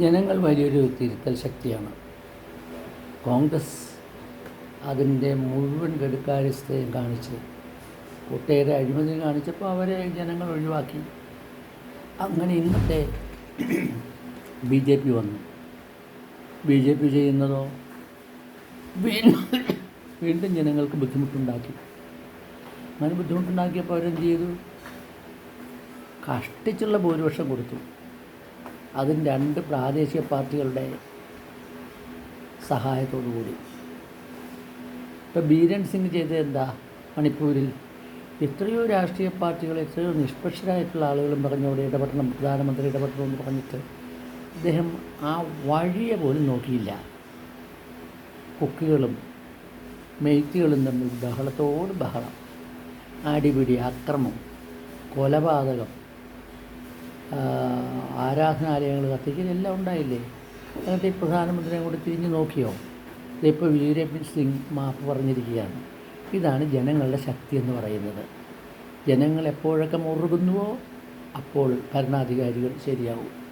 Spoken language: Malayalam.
ജനങ്ങൾ വലിയൊരു തിരുത്തൽ ശക്തിയാണ്. കോൺഗ്രസ് അതിന്റെ മുഴുവൻ കെടുക്കാര്യസ്ഥയും കാണിച്ച് ഒട്ടേറെ അഴിമതി കാണിച്ചപ്പോൾ അവരെ ജനങ്ങൾ ഒഴിവാക്കി. അങ്ങനെ ഇന്നത്തെ ബി ജെ പി വന്നു. ബി ജെ പി ചെയ്യുന്നതോ? വീണ്ടും ജനങ്ങൾക്ക് ബുദ്ധിമുട്ടുണ്ടാക്കി. അങ്ങനെ ബുദ്ധിമുട്ടുണ്ടാക്കിയപ്പോൾ അവരെന്ത് ചെയ്തു? കഷ്ടിച്ചുള്ള ഭൂരിപക്ഷം കൊടുത്തു. അതും രണ്ട് പ്രാദേശിക പാർട്ടികളുടെ സഹായത്തോടു കൂടി ഇപ്പോൾ ബീരൻ സിംഗ് ചെയ്തത് എന്താ മണിപ്പൂരിൽ? എത്രയോ രാഷ്ട്രീയ പാർട്ടികൾ എത്രയോ നിഷ്പക്ഷരായിട്ടുള്ള ആളുകളും പറഞ്ഞോടെ ഇടപെടണം പ്രധാനമന്ത്രി ഇടപെടണം എന്ന് പറഞ്ഞിട്ട് അദ്ദേഹം ആ വഴിയെ പോലും നോക്കിയില്ല. കുക്കികളും മെയ്ത്തികളും തമ്മിൽ ബഹളത്തോട് ബഹളം. അടിപിടി അക്രമം കൊലപാതകം ആരാധനാലയങ്ങൾ കത്തിക്കൽ എല്ലാം ഉണ്ടായില്ലേ? എന്നിട്ട് ഈ പ്രധാനമന്ത്രിയെ കൂടി തിരിഞ്ഞു നോക്കിയോ? ഇതിപ്പോൾ വീരേന്ദ്ര സിംഗ് മാപ്പ് പറഞ്ഞിരിക്കുകയാണ്. ഇതാണ് ജനങ്ങളുടെ ശക്തി എന്ന് പറയുന്നത്. ജനങ്ങൾ എപ്പോഴൊക്കെ മുറുകുന്നുവോ അപ്പോൾ ഭരണാധികാരികൾ ശരിയാവും.